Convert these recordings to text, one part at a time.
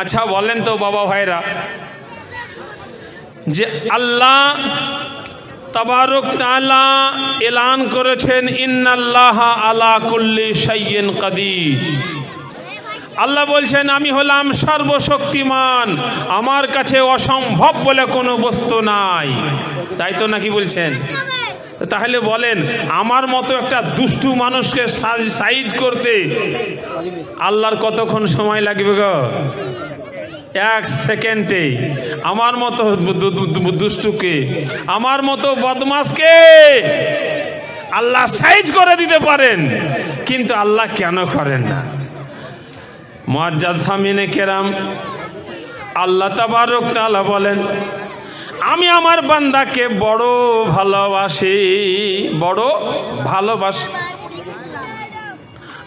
আচ্ছা বলেন তো বাবা ভাইরা, যে আল্লাহ তাবারক তাআলা এলান করেছেন, ইন্নাল্লাহ আলা কুল্লি শাইইন কাদির। আল্লাহ বলছেন, আমি হলাম সর্বশক্তিমান, আমার কাছে অসম্ভব বলে কোনো বস্তু নাই। তাই তো নাকি বলছেন? তাহলে বলেন, আমার মতো একটা দুষ্টু মানুষকে সাইজ করতে আল্লাহর কতক্ষণ সময় লাগবে গো? এক সেকেন্ডে। আমার মতো দুষ্টুকে, আমার মতো বদমাসকে আল্লাহ সাইজ করে দিতে পারেন, কিন্তু আল্লাহ কেন করেন না? মোয়াজ্জাদ সামিনে কেরাম, আল্লাহ তাবারক তাআলা বলেন আমি আমার বান্দাকে বড় ভালোবাসি বড় ভালোবাসি।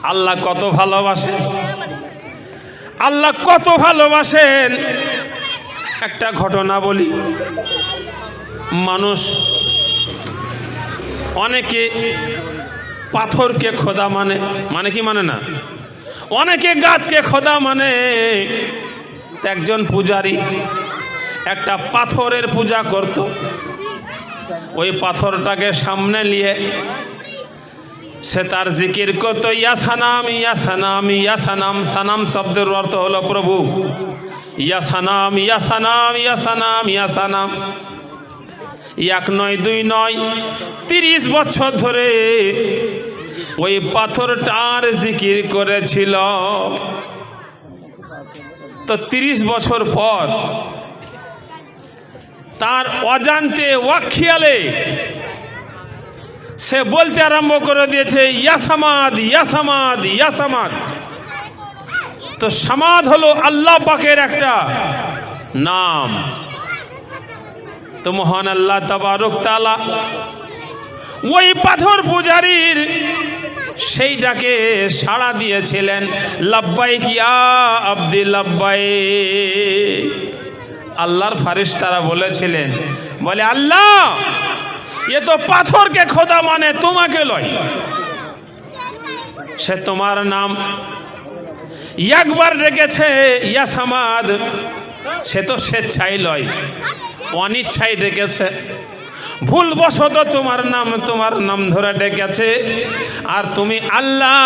আল্লাহ কত ভালোবাসেন? আল্লাহ কত ভালোবাসেন? একটা ঘটনা বলি। মানুষ অনেকে পাথরকে খোদা মানে মানে কি মানে না? অনেকে গাছকে খোদা মানে। একজন পূজারি একটা পাথরের পূজা করত। ওই পাথরটাকে সামনে নিয়ে সে তার জিকির করত, ইয়া সানাম ইয়া সানাম ইয়া সানাম। সানাম শব্দের অর্থ হলো, প্রভু। ইয়া সানাম ইয়া সানাম ইয়া সানাম ইয়া সানাম। এক নয়, দুই নয়, তিরিশ বছর ধরে ওই পাথরটার জিকির করেছিল। তো তিরিশ বছর পর তার অজান্তে ওয়াক্ষিয়ালে সে বলতে আরম্ভ করে দিয়েছে ইয়াসামাদ ইয়াসামাদ ইয়াসামাদ তো সামাদ হলো আল্লাহ পাকের একটা নাম। তো মহান আল্লাহ তাবারক তালা ওই পাথর পূজারীর সেইটাকে সাড়া দিয়েছিলেন লাব্বাই কিয়া আব্দি লাব্বাই আল্লাহর ফারিস তারা বলেছিলেন, বলে, আল্লাহ, এ তো পাথরকে খোদা মানে তোমাকে লয়। সে তোমার নাম একবার রেখেছে, ইয়াসামাদ। সে তো স্বেচ্ছাই লয় অনিচ্ছাই ডেকেছে ভুলবশত তোমার নাম তোমার নাম ধরে ডেকেছে। আর তুমি আল্লাহ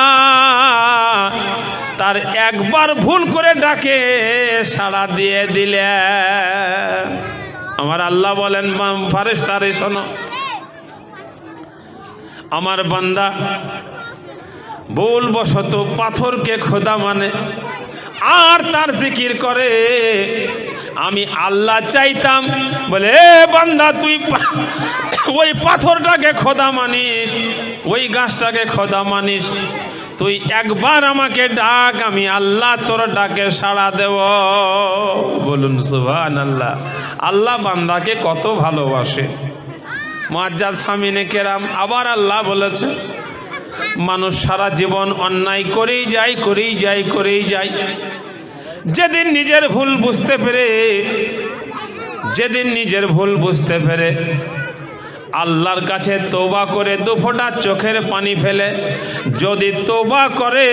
তার একবার ভুল করে ডাকে, সাড়া দিয়ে দিলে। আমার আল্লাহ বলেন ফারেস তারে শোনো। আমার বান্দা, ভুলবশত পাথরকে খোদা মানে আর তার জিকির করে আমি আল্লাহ চাইতাম। বলে, "এ বান্দা, তুই ওই পাথরটাকে খোদা মানিস, ওই গাছটাকে খোদা মানিস। তুই একবার আমাকে ডাক, আমি আল্লাহ তোর ডাকে সাড়া দেব। বলুন সুভান আল্লাহ আল্লাহ বান্দাকে কত ভালোবাসে। মাজ্জাদ সামিনে কেরাম আবার আল্লাহ বলেছে, মানুষ সারা জীবন অন্যায় করেই যায় করেই যায় করেই যায়। যেদিন নিজের ভুল বুঝতে পেরে, যেদিন নিজের ভুল বুঝতে পেরে, আল্লাহর কাছে তোবা করে দুফোটা চোখের পানি ফেলে, যদি তোবা করে,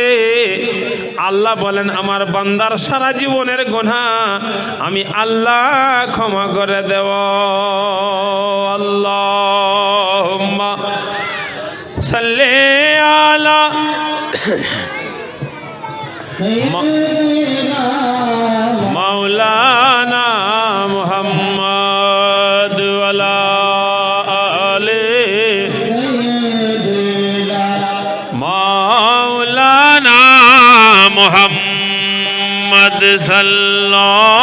আল্লাহ বলেন, আমার বান্দার সারা জীবনের গোনা আমি আল্লাহ ক্ষমা করে দেব। আল্লাহ সাল্লে আলা মাওলানা মুহাম্মদ আলে মাওলানা মুহাম্মদ সাল্লাল্লাহু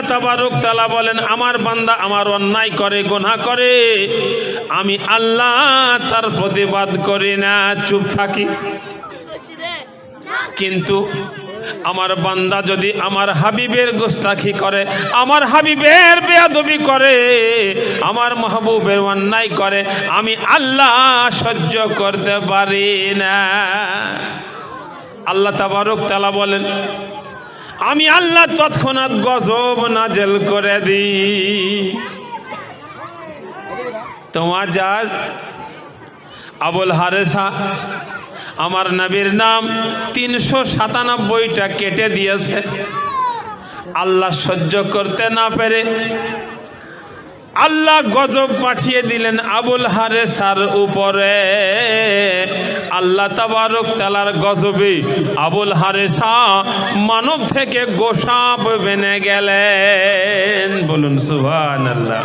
আল্লাহ তাবারক তাআলা বলেন, আমার বান্দা আমার অন্যায় করে, গুনাহ করে। আমি আল্লাহ তার প্রতিবাদ করি না। চুপ থাকি। কিন্তু আমার বান্দা যদি আমার হাবিবের গোস্তাখি করে, আমার হাবিবের বেয়াদবি করে, আমার মাহবুবের অন্যায় করে, আমি আল্লাহ সহ্য করতে পারি না। আল্লাহ তাবারক তালা বলেন আমি আল্লাহ তৎক্ষণাৎ গজব নাজেল করে দিই। তোমার জাজ, আবুল হারেসা, আমার নবীর নাম তিনশো সাতানব্বইটা কেটে দিয়েছে। আল্লাহ সহ্য করতে না পেরে আল্লাহ গজব পাঠিয়ে দিলেন আবুল হারেসার উপরে। আল্লাহ তাবারক তালার গজবে আবুল হারেসা মানব থেকে গোসাপ বেনে গেলেন। বলুন সুভান আল্লাহ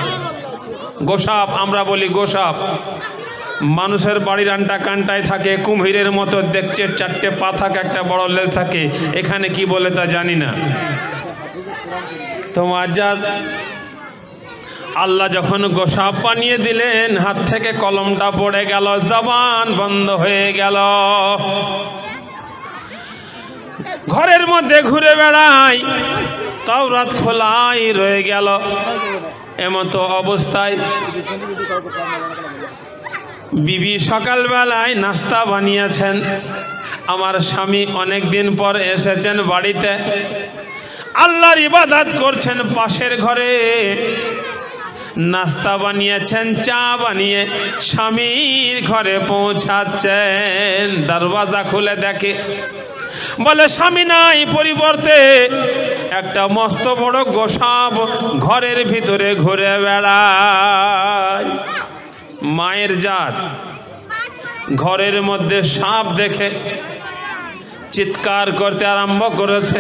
গোসাপ, আমরা বলি গোসাপ। মানুষের বাড়ির আন্টা কান্টায় থাকে, কুম্ভীরের মতো দেখছে চারটে পা থাকে, একটা বড় লেজ থাকে। এখানে কি বলে তা জানি না। তোমার যা আল্লাহ যখন গোসাপ বানিয়ে দিলেন, হাত থেকে কলমটা পড়ে গেল, জবান বন্ধ হয়ে গেল। ঘরের মধ্যে ঘুরে বেড়াই তাও রাত খোলাই রয়ে গেল। এমতো অবস্থায় বিবি সকালবেলায় নাস্তা বানিয়েছেন। আমার স্বামী অনেক দিন পর এসেছেন বাড়িতে। আল্লাহর ইবাদত করছেন পাশের ঘরে। নাস্তা বানিয়েছেন, চা বানিয়ে স্বামীর ঘরে পৌঁছাচ্ছেন। দরওয়াজা খুলে দেখে, বলে, স্বামী নাই পরিবর্তে, একটা মস্ত বড় গোসাপ ঘরের ভিতরে ঘুরে বেড়ায়। মায়ের জাত, ঘরের মধ্যে সাপ দেখে, চিৎকার করতে আরম্ভ করেছে।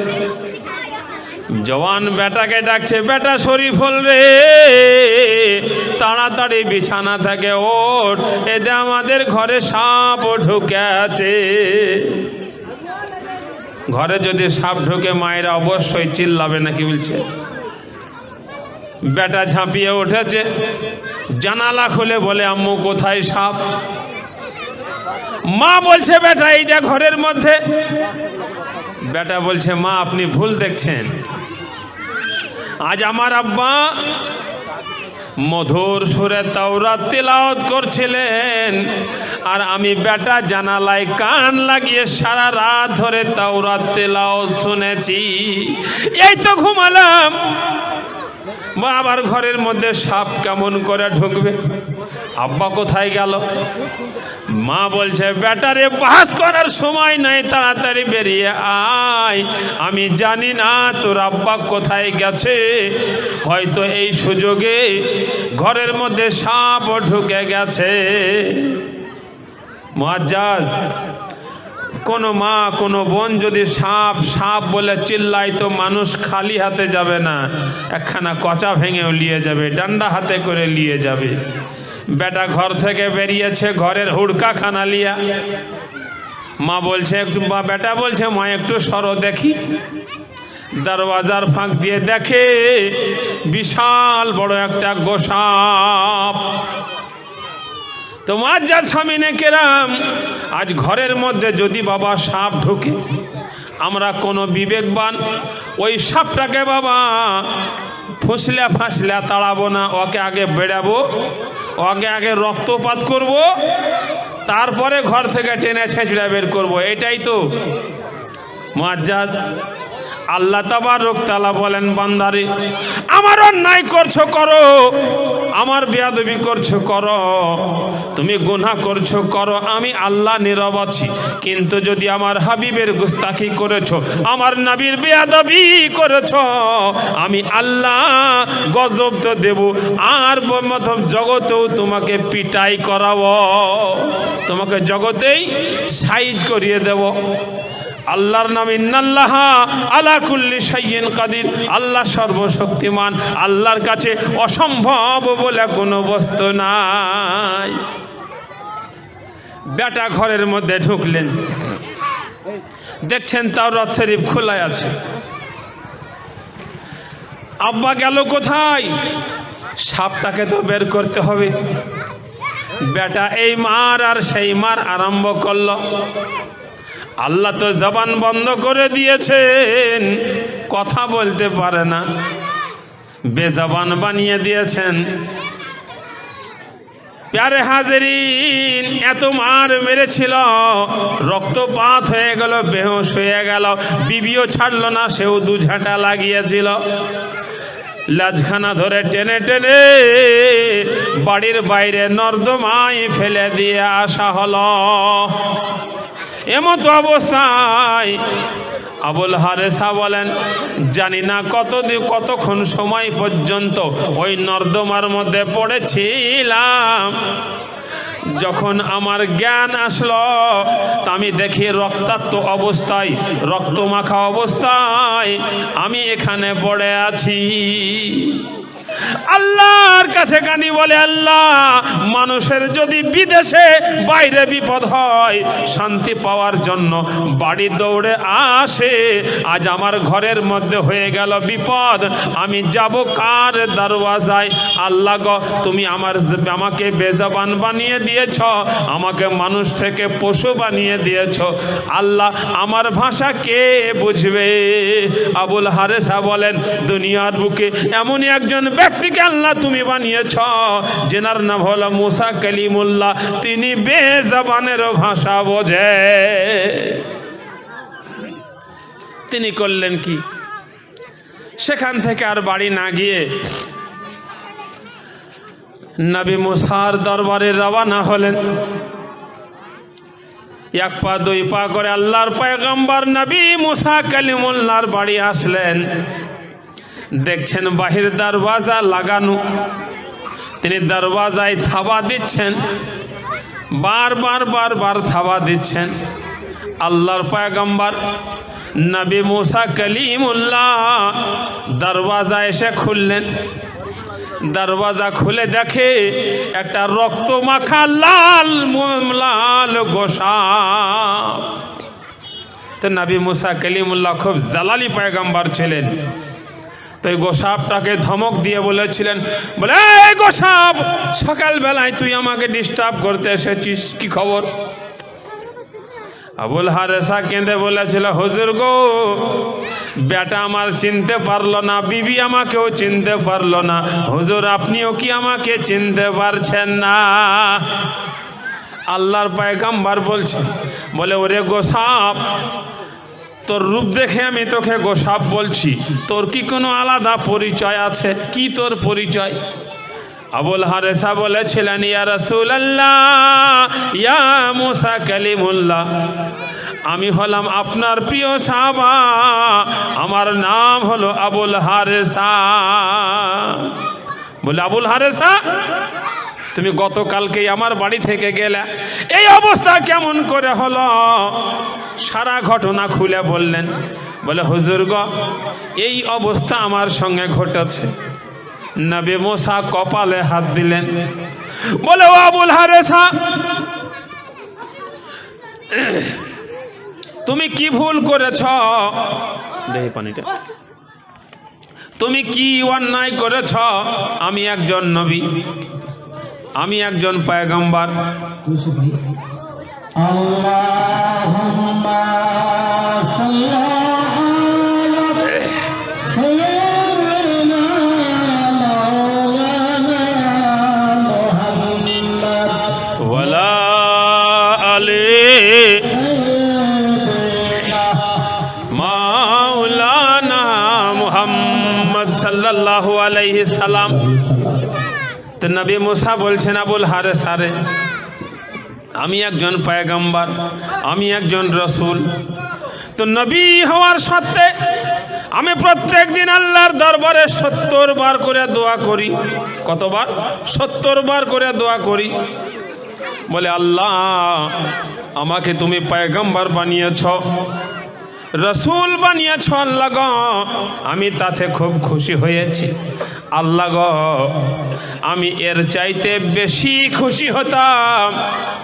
জওয়ান বেটাকে ডাকছে, বেটা শরীফল রে। তাড়াতাড়ি বিছানা থেকে ওঠ, এতে আমাদের ঘরে সাপ ঢুকে আছে। ঘরে যদি সাপ ঢুকে, মায়েরা অবশ্যই চিল্লাবে নাকি বলছে। বেটা ঝাঁপিয়ে উঠেছে, জানালা খুলে বলে, আম্মু, কোথায় সাপ? মা বলছে, বেটা, এই যে ঘরের মধ্যে। বেটা বলছে, মা, আপনি ভুল দেখছেন। আজ আমার আব্বা মধুর সুরে তাওরা তিলাওয়াত করছিলেন, আর আমি বেটা জানালায় কান লাগিয়ে সারা রাত ধরে তাওরাত তিলাওয়াত শুনেছি। এই তো ঘুমালাম। আবার ঘরের মধ্যে সাপ কেমন করে ঢুকবে? আব্বা কোথায় গেল? মা বলছে ব্যাটারে বাস করার সময় নাই, তাড়াতাড়ি বেরিয়ে আয়। আমি জানি না তোর আব্বা কোথায় গেছে। হয়তো এই সুযোগে ঘরের মধ্যে সাপ ঢুকে গেছে। মহাজাজ কোনো মা, কোনো বোন যদি সাপ সাপ বলে চিল্লায় তো মানুষ খালি হাতে যাবে না। একখানা কচা ভেঙেও নিয়ে যাবে, ডান্ডা হাতে করে নিয়ে যাবে। বেটা ঘর থেকে বেরিয়েছে, ঘরের হুড়কা খানা লিয়া। মা বলছে, একটু বা বেটা বলছে, মা, একটু সরো দেখি। দরওয়াজার ফাঁক দিয়ে দেখে, বিশাল বড় একটা গোসাপ। তোমার যা সামিনে কেরাম আজ ঘরের মধ্যে যদি বাবা সাপ ঢুকে, আমরা কোনো বিবেকবান, ওই সাপটাকে বাবা ফুসলা ফাসলা তাড়াবো না, ওকে আগে বেড়াবো, ওকে আগে রক্তপাত করব, তারপরে ঘর থেকে টেনে ছেঁচড়া বের করব, এটাই তো মাজ্জাজ আল্লাহ তাবার রোগতালা বলেন, বান্দারে, আমার অন্যায় করছ, করো। আমার বেয়াদবি করছ, করো। তুমি গুনা করছ, করো। আমি আল্লাহ নীরব আছি। কিন্তু যদি আমার হাবিবের গুস্তাখি করেছ, আমার নবীর বেয়াদবি করেছ, আমি আল্লাহ গজব তো দেব। আর মতব জগতেও তোমাকে পিটাই করাবো। তোমাকে জগতেই সাইজ করিয়ে দেব। আল্লাহর নাম ইন্নাল্লাহ আলা কুল্লি সাইয়িন কাদির। আল্লাহ সর্বশক্তিমান, আল্লাহর কাছে অসম্ভব বলে কোনো বস্তু নাই। বেটা ঘরের মধ্যে ঢুকলেন। দেখছেন তাও তাওরাত শরীফ খোলা আছে। আব্বা গেল কোথায়? সাপটাকে তো বের করতে হবে। বেটা এই মার আর সেই মার আরম্ভ করল। আল্লাহ তো জবান বন্ধ করে দিয়েছেন। কথা বলতে পারে না। বেজবান বানিয়ে দিয়েছেন। প্যারে হাজরিন, এত মার মেরেছিল। রক্তপাত হয়ে গেল, বেহোশ হয়ে গেল। বিবিও ছাড়লো না, সেও দু ঝাঁটা লাগিয়েছিল। লাজখানা ধরে টেনে টেনে বাড়ির বাইরে নর্দমায় ফেলে দিয়ে আসা হলো। এমতো অবস্থায় আবুল হারেসা বলেন, জানি না কতদিন, কতক্ষণ সময় পর্যন্ত ওই নর্দমার মধ্যে পড়েছিলাম। যখন আমার জ্ঞান আসলো, তা আমি দেখি রক্তাক্ত অবস্থায়, রক্তমাখা অবস্থায় আমি এখানে পড়ে আছি। আল্লাহর কাছে কানি বলে, আল্লাহ, মানুষের যদি বিদেশে বাইরে বিপদ হয়, শান্তি পাওয়ার জন্য বাড়ি দৌড়ে আসে। আজ আমার ঘরের মধ্যে হয়ে গেল বিপদ। আমি যাব কার দরওয়াজায়? আল্লাহ গো, তুমি আমার আমাকে বেজবান বানিয়ে দিয়েছ, আমাকে মানুষ থেকে পশু বানিয়ে দিয়েছ। আল্লাহ, আমার ভাষা কে বুঝবে? আবুল হারেসা বলেন, দুনিয়ার বুকে এমনই একজন ব্যক্তিকে আল্লাহ তুমি বানিয়েছ। যেনার নাম হলো মুসা কালিমুল্লাহ। তিনি বেজবানের ভাষা বোঝে। তিনি করলেন কি? সেখান থেকে আর বাড়ি না গিয়ে নবী মুসার দরবারে রওয়ানা হলেন। এক পা, দুই পা করে আল্লাহর পয়গম্বর নবী মুসা কালিমুল্লাহর বাড়ি আসলেন। দেখছেন বাহির দরওয়াজা লাগানো। তিনি দরওয়াজায় থাবা দিচ্ছেন। বারবার বারবার থাবা দিচ্ছেন। আল্লাহর পয়গম্বর নবী মুসা কলিমুল্লাহ দরওয়াজা এসে খুললেন। দরওয়াজা খুলে দেখে একটা রক্ত মাখা লাল লাল গোসা। তো নবী মুসা কলিমুল্লাহ খুব জালালি পয়গম্বর ছিলেন। তো এই গোসাপটাকে ধমক দিয়ে বলেছিলেন, বলে গোসাপ, সকালবেলায় তুই আমাকে ডিস্টার্ব করতে এসেছিস, কি খবর? আবুল হারেসা কেঁদে বলেছিল, হজুর গো, বেটা আমার চিনতে পারল না, বিবি আমাকেও চিনতে পারল না, হুজুর আপনিও কি আমাকে চিনতে পারছেন না? আল্লাহর পায়গাম্বার বলছে, বলে, ওরে গোসাপ তোর রূপ দেখে আমি তোকে গোসাপ বলছি। তোর কি কোনো আলাদা পরিচয় আছে? কি তোর পরিচয়? আবুল হারেসা বলেছিলেন, ইয়া রাসূলুল্লাহ, ইয়া মুসা কালিমুল্লাহ। আমি হলাম আপনার প্রিয় সাহাবা। আমার নাম হলো আবুল হারেসা। বলে, আবুল হারেসা তুমি গতকালকেই আমার বাড়ি থেকে গেলে, এই অবস্থা কেমন করে হলো? সারা ঘটনা খুলে বললেন, বলে, হুজুর গ, এই অবস্থা আমার সঙ্গে ঘটেছে। নবে মোসা কপালে হাত দিলেন, বলে, ও আবুল হারেসা, তুমি কি ভুল করেছ? পানিটা। তুমি কি অন্যায় করেছ? আমি একজন নবী। আমি একজন পায়গাম্বার। মাওলানা মোহাম্মদ সাল্লাল্লাহু আলাইহি সালাম তো নবী মুসা বলছেন, আবুল হারে সারে, আমি একজন পয়গম্বর, আমি একজন রসুল। তো নবী হওয়ার সত্ত্বে আমি প্রত্যেক দিন আল্লাহর দরবারে সত্তর বার করে দোয়া করি। কতবার? সত্তর বার করে দোয়া করি। বলে, আল্লাহ, আমাকে তুমি পয়গম্বর বানিয়েছ। রসুল বানিয়েছ আল্লাহ গ আমি তাতে খুব খুশি হয়েছি। আল্লাহ গ, আমি এর চাইতে বেশি খুশি হতাম।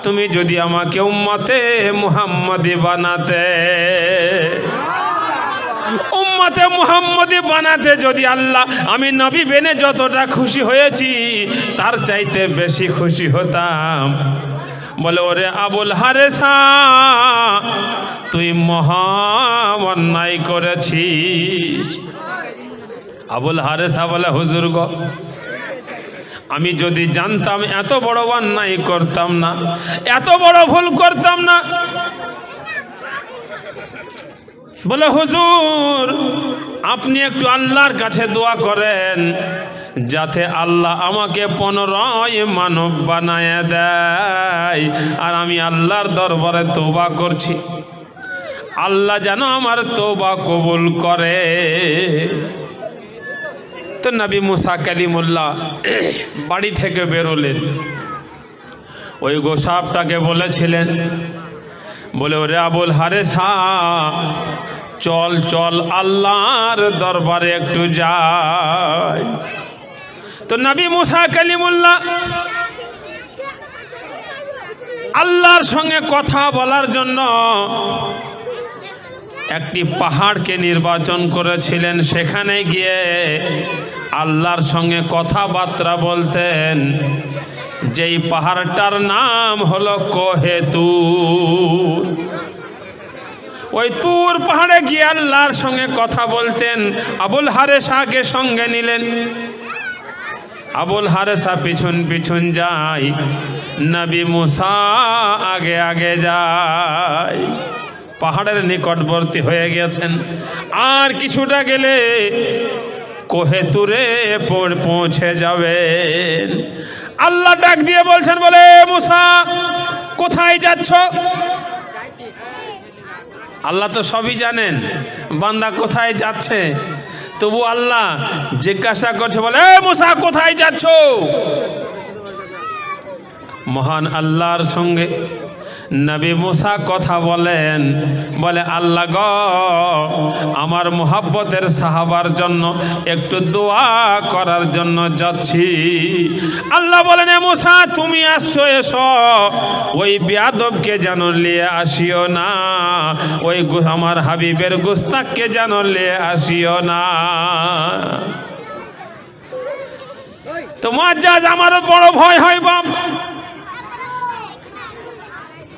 তুমি যদি আমাকে উম্মতে মুহাম্মদি বানাতে। উম্মতে মুহাম্মদি বানাতে যদি আল্লাহ, আমি নবী বেনে যতটা খুশি হয়েছি, তার চাইতে বেশি খুশি হতাম। বলে, ওরে আবুল হারেসা, তুই মহা অন্যায় করেছিস। আবুল হারেসা বলে, হুজুর গ, আমি যদি জানতাম এত বড় অন্যায় করতাম না, এত বড় ভুল করতাম না বলে, হুজুর, আপনি একটু আল্লাহর কাছে দোয়া করেন, যাতে আল্লাহ আমাকে পনেরোই মানব বানায় দেয়। আর আমি আল্লাহর দরবারে তোবা করছি। আল্লাহ যেন আমার তোবা কবুল করে। তো নবী মুসা কালিমুল্লাহ বাড়ি থেকে বেরোলেন। ওই গোসাপটাকে বলেছিলেন বলে, ওরে আবুল হারেসা চল চল আল্লাহর দরবারে একটু যাই। তো নবী মুসা কালিমুল্লাহ আল্লাহর সঙ্গে কথা বলার জন্য একটি পাহাড়কে নির্বাচন করেছিলেন। সেখানে গিয়ে আল্লাহর সঙ্গে কথাবার্তা বলতেন, যেই পাহাড়টার নাম হলো কোহেতুর ওই তুর পাহাড়ে গিয়ে আল্লাহর সঙ্গে কথা বলতেন। আবুল হারেসাকে সঙ্গে নিলেন। আবুল হারেসা পিছন পিছন যায়, নবী মুসা আগে আগে যায়। পাহাড়ের নিকটবর্তী হয়ে গেছেন আর কিছুটা গেলে কোহেতুরে পৌঁ- পৌঁছে যাবেন। আল্লাহ ডাক দিয়ে বলছেন, বলে মুসা, কোথায় যাচ্ছ? আল্লাহ তো সবই জানেন, বান্দা কোথায় যাচ্ছে। তবু আল্লাহ জিজ্ঞাসা করছে, বলে, "এ মুসা, কোথায় যাচ্ছ? মহান আল্লাহর সঙ্গে নবী মুসা কথা বলেন, বলে, আল্লাহ গ, আমার মোহাব্বতের সাহাবার জন্য একটু দোয়া করার জন্য যাচ্ছি। আল্লাহ বলেন, "এ মুসা, তুমি আসছো, এসো। ওই বেয়াদবকে যেন নিয়ে আসিও না, ওই আমার হাবিবের গুস্তাককে যেন নিয়ে আসিও না। তোমার যা আমারও বড় ভয় হয় বাপ।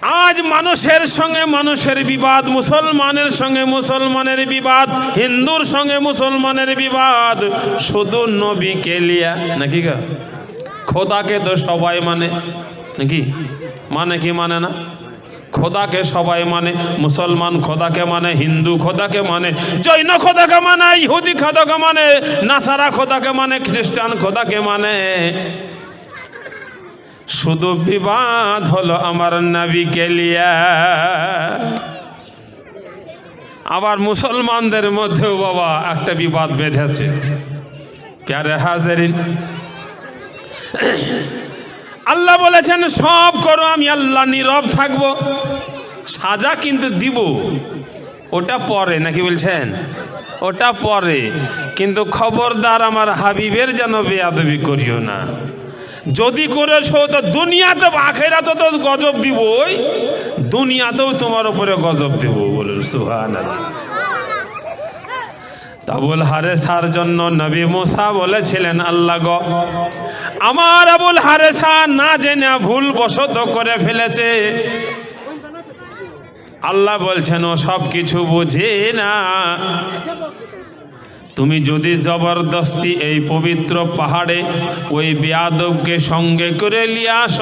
আজ মানুষের সঙ্গে মানুষের বিবাদ, মুসলমানের সঙ্গে মুসলমানের বিবাদ, হিন্দুর সঙ্গে মুসলমানের বিবাদ। শুধু নবীকে লিয়া, নাকি গা? খোদাকে তো সবাই মানে নাকি? মানে কি মানে না? খোদাকে সবাই মানে মুসলমান খোদাকে মানে হিন্দু খোদাকে মানে জৈন খোদাকে মানে ইহুদি খোদাকে মানে নাসারা খোদাকে মানে খ্রিস্টান খোদাকে মানে। শুধু বিবাদ হলো আমার নবীকে লিয়া। আবার মুসলমানদের মধ্যেও বাবা একটা বিবাদ বেঁধেছে প্যারে হাজারিন। আল্লাহ বলেছেন, সব করো, আমি আল্লাহ নীরব থাকব। সাজা কিন্তু দিব। ওটা পরে, নাকি বলছেন? ওটা পরে। কিন্তু খবরদার আমার হাবিবের যেন বেয়াদবি করিও না। যদি করেছ তো দুনিয়াতে আখেরা তো তো গজব দিবই। দুনিয়াতেও তোমার উপরে গজব দিব বলুন সুহান আবুল হারেসার জন্য নবী মুসা বলেছিলেন, আল্লাহ গ, আমার আবুল হারেসা না জেনে ভুল বশত করে ফেলেছে। আল্লাহ বলছেন, ও সব কিছু বুঝে না। তুমি যদি জবরদস্তি এই পবিত্র পাহাড়ে ওই বেয়াদবকে সঙ্গে করে নিয়ে আস,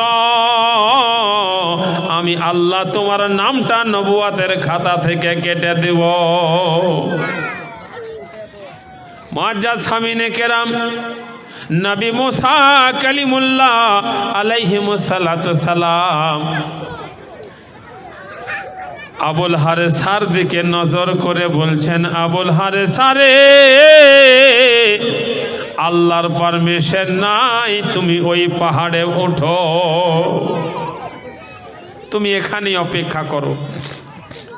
আমি আল্লাহ তোমার নামটা নবুয়াতের খাতা থেকে কেটে দেব। মজ্জা সামিনে কেরাম, নবী মুসা কালিমুল্লাহ আলাইহিমুসালাত সালাম। আবুল হারে সার দিকে নজর করে বলছেন, আবুল হারে সারে, আল্লাহর পারমিশন নাই, তুমি ওই পাহাড়ে ওঠো। তুমি এখানেই অপেক্ষা করো।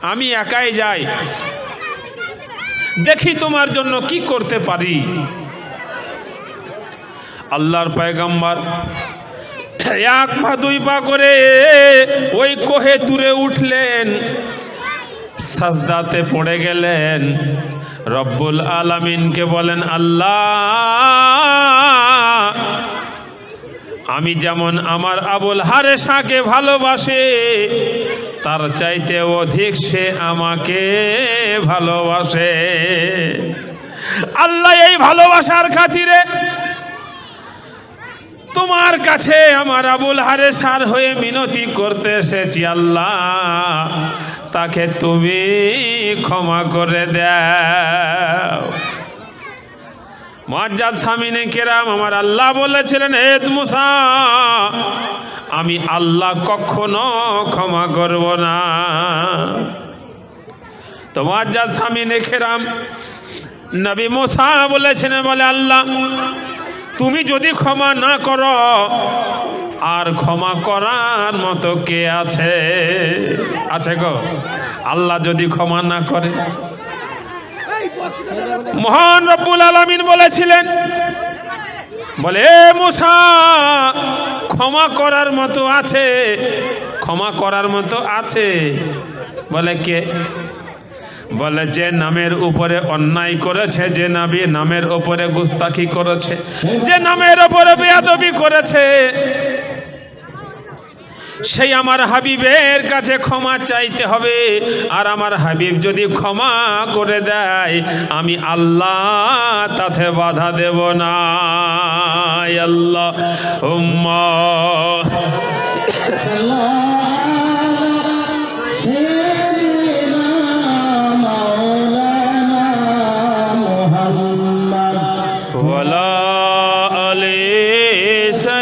আমি একাই যাই। দেখি তোমার জন্য কি করতে পারি। আল্লাহর পয়গম্বর, এক পা, দুই পা করে ওই কোহে তুরে উঠলেন। সাজদাতে পড়ে গেলেন। রব্বুল আলামিনকে বলেন, আল্লাহ, আমি যেমন আমার আবুল হারেসাকে ভালোবাসে, তার চাইতে অধিক সে আমাকে ভালোবাসে। আল্লাহ এই ভালোবাসার খাতিরে তোমার কাছে আমার আবুল হারেসার হয়ে মিনতি করতে এসেছি, আল্লাহ। তাকে তুমি ক্ষমা করে দাও। মজ্জাদ সামিনে কেরাম আমার আল্লাহ বলেছিলেন হেদ মুসা, আমি আল্লাহ কখনো ক্ষমা করব না। তো মজ্জাদ সামিনে কেরাম নবী মুসা বলেছিলেন, বলে আল্লাহ, তুমি যদি ক্ষমা না করো আর ক্ষমা করার মতো কে আছে? আছে গো। আল্লাহ যদি ক্ষমা না করে। মহান রব্বুল আলমিন বলেছিলেন, বলে, "এ মুসা, ক্ষমা করার মতো আছে, ক্ষমা করার মতো আছে। বলে কে? বলে, যে নামের উপরে অন্যায় করেছে, যে নাবি নামের উপরে গুস্তাখি করেছে, যে নামের উপরে বেয়াদবি করেছে সেই আমার হাবিবের কাছে ক্ষমা চাইতে হবে আর আমার হাবিব যদি ক্ষমা করে দেয় আমি আল্লাহ তাতে বাধা দেব না আল্লাহ হুম্মা ولا علي سيادنا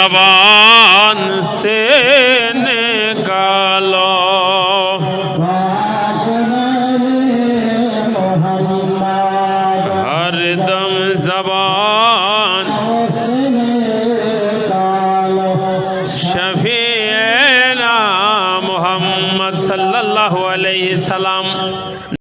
जबान से